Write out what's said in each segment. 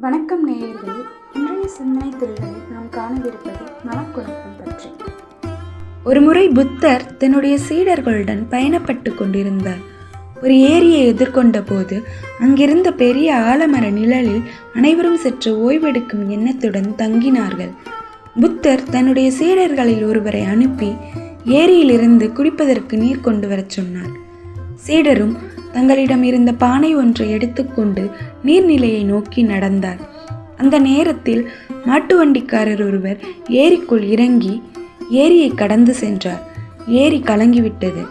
வணக்கம் நேயர்களே இன்றைய சிந்தனை துறைகளில் நாம் காணவிருப்பது மனக்குழப்பம் பற்றி. ஒருமுறை புத்தர் தன்னுடைய சீடர்களுடன் பயணப்பட்டு கொண்டிருந்தார். ஒரு ஏரியை எதிர்கொண்ட போது அங்கிருந்த பெரிய ஆலமர நிழலில் அனைவரும் சற்று ஓய்வெடுக்கும் எண்ணத்துடன் தங்கினார்கள். புத்தர் தன்னுடைய சீடர்களில் ஒருவரை அனுப்பி ஏரியிலிருந்து குடிப்பதற்கு நீர் கொண்டு வரச் சொன்னார். சீடரும் தங்களிடம் இருந்த பானை ஒன்றை எடுத்துக்கொண்டு நீர்நிலையை நோக்கி நடந்தார். அந்த நேரத்தில் மாட்டு வண்டிக்காரர் ஒருவர் ஏரிக்குள் இறங்கி ஏரியை கடந்து சென்றார். ஏரி கலங்கிவிட்டது.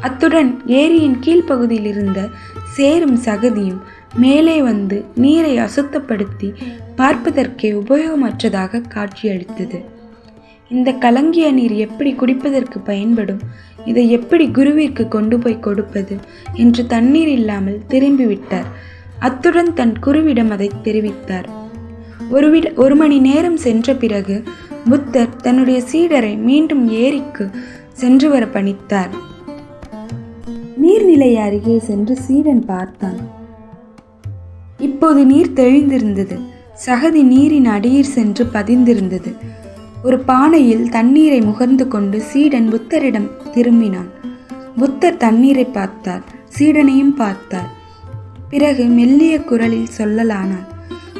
அத்துடன் ஏரியின் கீழ்ப்பகுதியில் இருந்த சேரும் சகதியும் மேலே வந்து நீரை அசுத்தப்படுத்தி பார்ப்பதற்கே உபயோகமற்றதாக காட்சியளித்தது. இந்த கலங்கிய நீர் எப்படி குடிப்பதற்கு பயன்படும்? இதை எப்படி குருவிற்கு கொண்டு போய் கொடுப்பது? என்று தண்ணீர் இல்லாமல் திரும்பிவிட்டார். அத்துடன் தன் குருவிடம் அதை தெரிவித்தார். ஒருவிட ஒரு மணி நேரம் சென்ற பிறகு புத்தர் தன்னுடைய சீடரை மீண்டும் ஏரிக்கு சென்று வர பணித்தார். நீர்நிலை அருகே சென்று சீடன் பார்த்தான். இப்போது நீர் தெளிந்திருந்தது. சகதி நீரின் அடியில் சென்று பதிந்திருந்தது. ஒரு பானையில் தண்ணீரை முகர்ந்து கொண்டு சீடன் புத்தரிடம் திரும்பினான். புத்தர் தண்ணீரை பார்த்தார் சீடனையும் பார்த்தார். பிறகு மெல்லிய குரலில் சொல்லலானார்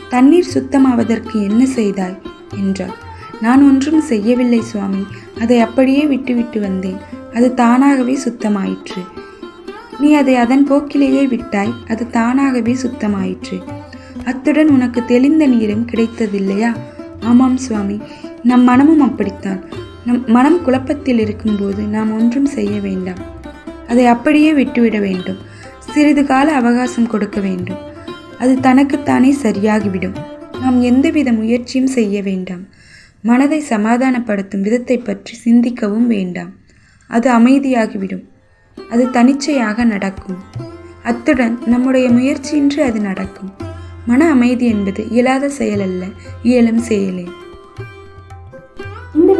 தண்ணீர் சுத்தமாவதற்கு என்ன செய்தாய்? என்றார் நான் ஒன்றும் செய்யவில்லை சுவாமி அதை அப்படியே விட்டுவிட்டு வந்தேன். அது தானாகவே சுத்தமாயிற்று. நீ அதை அதன் போக்கிலேயே விட்டாய் அது தானாகவே சுத்தமாயிற்று. அத்துடன் உனக்கு தெளிந்த நீரும் கிடைத்ததில்லையா? ஆமாம் சுவாமி நம் மனமும் அப்படித்தான். நம் மனம் குழப்பத்தில் இருக்கும்போது நாம் ஒன்றும் செய்ய வேண்டாம். அதை அப்படியே விட்டுவிட வேண்டும். சிறிது கால அவகாசம் கொடுக்க வேண்டும். அது தனக்குத்தானே சரியாகிவிடும். நாம் எந்தவித முயற்சியும் செய்ய வேண்டாம். மனதை சமாதானப்படுத்தும் விதத்தை பற்றி சிந்திக்கவும் வேண்டாம். அது அமைதியாகிவிடும். அது தனிச்சையாக நடக்கும். அத்துடன் நம்முடைய முயற்சியின்றி அது நடக்கும். மன அமைதி என்பது இயலாத செயல் அல்ல இயலும் செயலே.